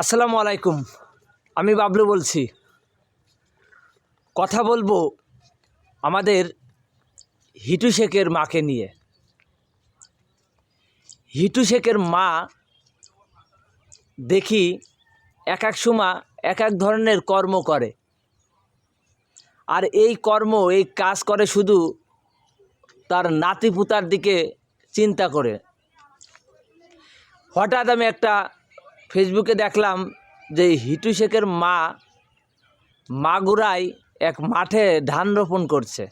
আসসালামু আলাইকুম। আমি বাবলু বলছি। কথা বলব আমাদের হিটু শেখের মাকে নিয়ে। হিটু শেখের মা দেখি এক এক সময় এক এক ধরনের কর্ম করে। আর এই কর্ম, এই কাজ করে শুধু তার নাতি পুতার দিকে চিন্তা করে। হঠাৎ আমি একটা ফেসবুকে দেখলাম যে হিটু শেখের মা মাগুরায় এক মাঠে ধান রোপণ করছে।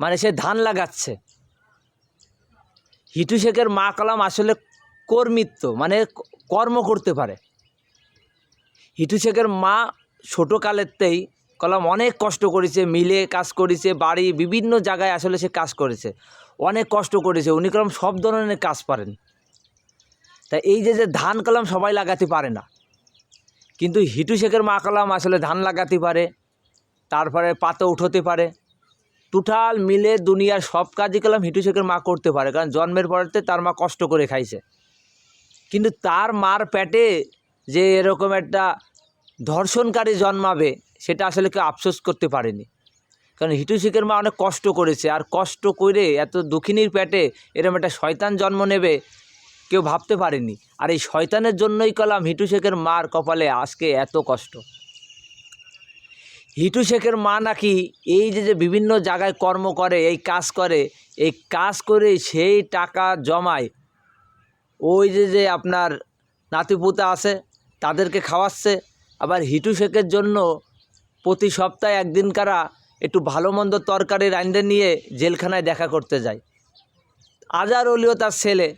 মানে সে ধান লাগাচ্ছে। হিটু শেখের মা কলাম আসলে কর্মিত্ব মানে কর্ম করতে পারে। হিটু শেখের মা ছোটো কালেরতেই কলাম অনেক কষ্ট করেছে, মিলে কাজ করেছে, বাড়ি বিভিন্ন জায়গায় আসলে সে কাজ করেছে। অনেক কষ্ট করেছে, উনি কলাম সব ধরনের কাজ পারেন। তা এই যে যে ধান কলাম সবাই লাগাতে পারে না। কিন্তু হিটু শেখের মা কলাম আসলে ধান লাগাতে পারে, তারপরে পাতা উঠোতে পারে। টোটাল মিলে দুনিয়ার সব কাজই কলাম হিটু শেখের মা করতে পারে, কারণ জন্মের পরেতে তার মা কষ্ট করে খাইছে। কিন্তু তার মার পেটে যে এরকম একটা ধর্ষণকারী জন্মাবে, সেটা আসলে কেউ আফসোস করতে পারেনি। কারণ হিটু শেখের মা অনেক কষ্ট করেছে, আর কষ্ট করে এত দুঃখিনীর পেটে এরকম একটা শয়তান জন্ম নেবে কেউ ভাবতে পারেনি। আর এই শয়তানের জন্যই কলাম হিটু শেখের মার কপালে আজকে এত কষ্ট। হিটু শেখের মা নাকি এই যে যে বিভিন্ন জায়গায় কর্ম করে, এই কাজ করে, এই কাজ করে সেই টাকা জমায়। ওই যে যে আপনার নাতিপুতা আছে, তাদেরকে খাওয়াচ্ছে। আবার হিটু শেখের জন্য প্রতি সপ্তাহে একদিন কারা একটু ভালো মন্দ তরকারি রান্ধে নিয়ে জেলখানায় দেখা করতে যায়। আজার অলিও তার ছেলে।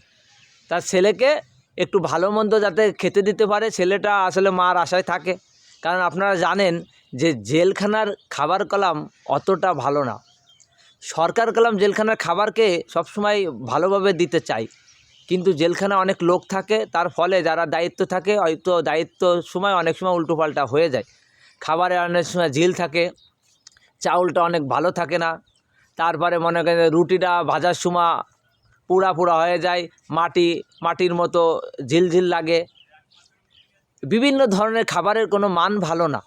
তার ছেলেকে একটু ভালো মন্দ যাতে খেতে দিতে পারে, ছেলেটা আসলে মার আশায় থাকে। কারণ আপনারা জানেন যে জেলখানার খাবার কলাম অতটা ভালো না। সরকার কলাম জেলখানার খাবারকে সবসময় ভালোভাবে দিতে চাই। কিন্তু জেলখানা অনেক লোক থাকে, তার ফলে যারা দায়িত্ব থাকে, হয়তো দায়িত্ব সময় অনেক সময় উল্টোপাল্টা হয়ে যায়। খাবারে অনেক সময় ঝিল থাকে, চাউলটা অনেক ভালো থাকে না। তারপরে মনে করেন রুটিটা ভাজার সময় পুড়া পুড়া হয়ে যায়, মাটি, মাটির মতো ঝিলঝিল লাগে। বিভিন্ন ধরনের খাবারের কোনো মান ভালো না।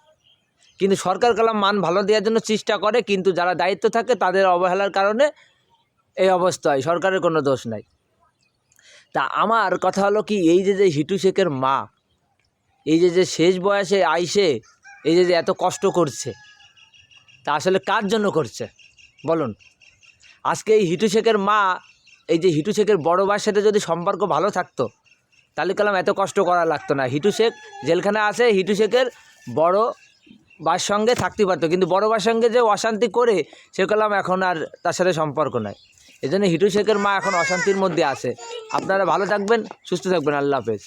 কিন্তু সরকার কালাম মান ভালো দেওয়ার জন্য চেষ্টা করে, কিন্তু যারা দায়িত্ব থাকে তাদের অবহেলার কারণে এই অবস্থা হয় সরকারের কোনো দোষ নাই। তা আমার কথা হলো কি, এই যে যে হিটু শেখের মা, এই যে যে শেষ বয়সে আইসে, এই যে যে এত কষ্ট করছে, তা আসলে কার জন্য করছে? বলুন। আজকে এই হিটু শেখের মা এই যে হিটু শেখের বড় ভাইয়ের সাথে যদি সম্পর্ক ভালো থাকতো, তাহলে কালাম এত কষ্ট করা লাগতো না। হিটু শেখ জেলখানা আছে, হিটু শেখের বড় বার সঙ্গে থাকতে পারতো, কিন্তু বড় বার সঙ্গে যে অশান্তি করে, সে কালাম এখন আর তার সাথে সম্পর্ক নাই। এই জন্য হিটু শেখের মা এখন অশান্তির মধ্যে আছে। আপনারা ভালো থাকবেন, সুস্থ থাকবেন, আল্লাহ হাফেজ।